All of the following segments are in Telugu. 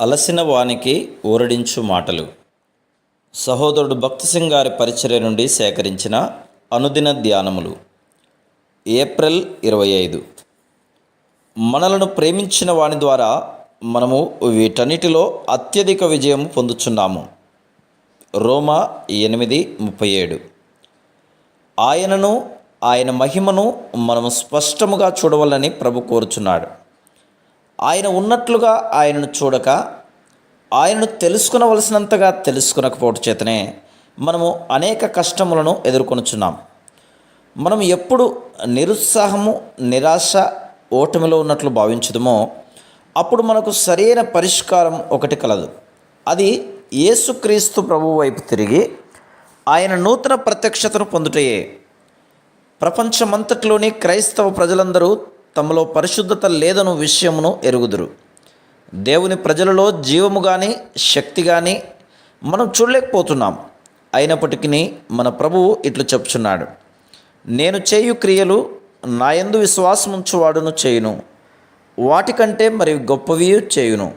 అలసిన వానికి ఊరడించు మాటలు. సహోదరుడు భక్తి సింగ్ గారి పరిచర్య నుండి సేకరించిన అనుదిన ధ్యానములు. ఏప్రిల్ ఇరవై ఐదు. మనలను ప్రేమించిన వాని ద్వారా మనము వీటన్నిటిలో అత్యధిక విజయం పొందుచున్నాము. రోమా ఎనిమిది ముప్పై ఏడు. ఆయనను ఆయన మహిమను మనము స్పష్టముగా చూడవలని ప్రభు కోరుచున్నాడు. ఆయన ఉన్నట్లుగా ఆయనను చూడక ఆయనను తెలుసుకునవలసినంతగా తెలుసుకునకపోవటం చేతనే మనము అనేక కష్టములను ఎదుర్కొనుచున్నాం. మనం ఎప్పుడు నిరుత్సాహము నిరాశ ఓటమిలో ఉన్నట్లు భావించదుమో అప్పుడు మనకు సరైన పరిష్కారం ఒకటి కలదు. అది యేసుక్రీస్తు ప్రభు వైపు తిరిగి ఆయన నూతన ప్రత్యక్షతను పొందుటయే. ప్రపంచమంతట్లోని క్రైస్తవ ప్రజలందరూ తమలో పరిశుద్ధత లేదను విషయమును ఎరుగుదురు. దేవుని ప్రజలలో జీవము కానీ శక్తి కానీ మనం చూడలేకపోతున్నాం అయినప్పటికీ మన ప్రభువు ఇట్లు చెప్తున్నాడు నేను చేయు క్రియలు నా యందు విశ్వాసం చేయును. వాటికంటే మరి గొప్పవి చేయును.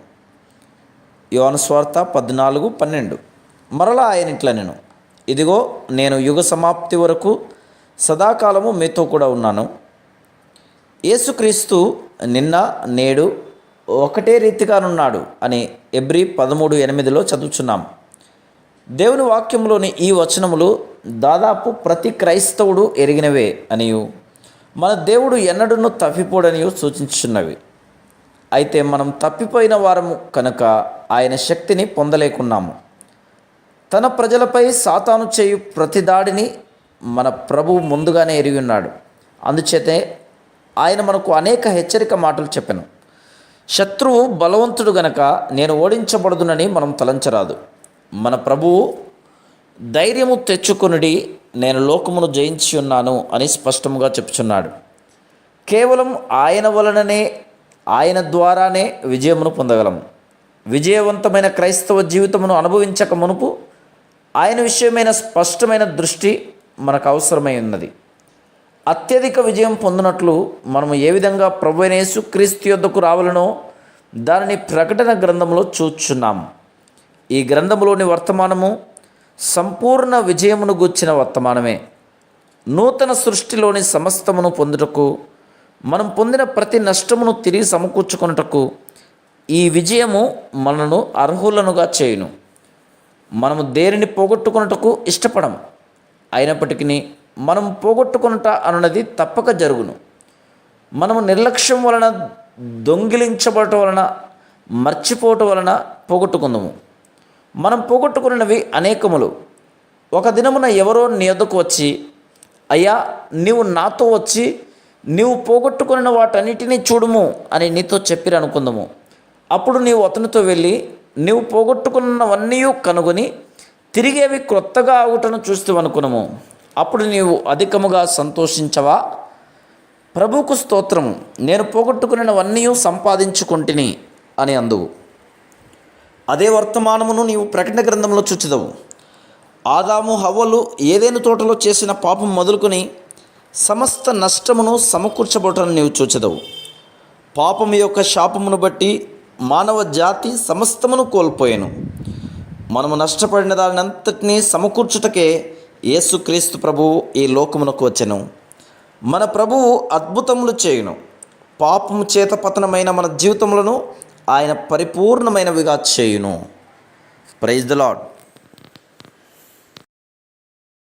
యోనస్వార్త పద్నాలుగు పన్నెండు. మరలా ఆయన ఇట్లా నేను ఇదిగో నేను యుగ సమాప్తి వరకు సదాకాలము మీతో కూడా ఉన్నాను. యేసుక్రీస్తు నిన్న నేడు ఒకటే రీతిగానున్నాడు అని ఎబ్రి పదమూడు ఎనిమిదిలో చదువుచున్నాం. దేవుని వాక్యంలోని ఈ వచనములు దాదాపు ప్రతి క్రైస్తవుడు ఎరిగినవే అనియు. మన దేవుడు ఎన్నడూను తప్పిపోడనియు సూచించున్నవి అయితే మనం తప్పిపోయిన వారము కనుక ఆయన శక్తిని పొందలేకున్నాము. తన ప్రజలపై సాతాను చేయు ప్రతి దాడిని మన ప్రభువు ముందుగానే ఎరిగి ఉన్నాడు. అందుచేతే ఆయన మనకు అనేక హెచ్చరిక మాటలు చెప్పాను. శత్రువు బలవంతుడు గనక నేను ఓడించబడదునని మనం తలంచరాదు. మన ప్రభువు ధైర్యము తెచ్చుకొనిడి నేను లోకమును జయించి ఉన్నాను అని స్పష్టముగా చెప్తున్నాడు కేవలం ఆయన వలననే ఆయన ద్వారానే విజయమును పొందగలము విజయవంతమైన క్రైస్తవ జీవితమును అనుభవించక మునుపు ఆయన విషయమైన స్పష్టమైన దృష్టి మనకు అవసరమై ఉన్నది. అత్యధిక విజయం పొందినట్లు మనము ఏ విధంగా ప్రభునేసు క్రీస్తు యొద్దకు రావాలనో దానిని ప్రకటన గ్రంథంలో చూచున్నాం. ఈ గ్రంథంలోని వర్తమానము సంపూర్ణ విజయమును గూర్చిన వర్తమానమే. నూతన సృష్టిలోని సమస్తమును పొందుటకు మనం పొందిన ప్రతి నష్టమును తిరిగి సమకూర్చుకొనుటకు ఈ విజయము మనను అర్హులనుగా చేయును. మనము దేనిని పోగొట్టుకున్నటకు ఇష్టపడం అయినప్పటికీ మనం పోగొట్టుకునుట అనున్నది తప్పక జరుగును. మనము నిర్లక్ష్యం వలన దొంగిలించబడటం వలన మర్చిపోవటం వలన పోగొట్టుకుందాము. మనం పోగొట్టుకున్నవి అనేకములు. ఒక దినమున ఎవరో నీ వద్దకు వచ్చి అయ్యా నీవు నాతో వచ్చి నీవు పోగొట్టుకున్న వాటన్నిటినీ చూడుము అని నీతో చెప్పిరు అనుకుందాము. అప్పుడు నీవు అతనితో వెళ్ళి నీవు పోగొట్టుకున్నవన్నీ కనుగొని తిరిగేవి క్రొత్తగా ఆగుటను చూస్తూ అనుకున్నాము అప్పుడు నీవు అధికముగా సంతోషించవా? ప్రభువుకు స్తోత్రము. నేను పోగొట్టుకున్నవన్నీ సంపాదించుకుంటుని అని అందువు. అదే వర్తమానమును నీవు ప్రకటన గ్రంథంలో చూచిదవు. ఆదాము హవ్వలు ఏదైనా తోటలో చేసిన పాపం మొదలుకొని సమస్త నష్టమును సమకూర్చబోటను నీవు చూచెదవు. పాపం యొక్క శాపమును బట్టి మానవ జాతి సమస్తమును కోల్పోయాను. మనము నష్టపడిన దానినంతటినీ సమకూర్చుటకే యేసుక్రీస్తు ప్రభువు ఈ లోకమునకు వచ్చెను. మన ప్రభువు అద్భుతములు చేయును. పాపము చేత పతనమైన మన జీవితములను ఆయన పరిపూర్ణమైనవిగా చేయును. Praise the lord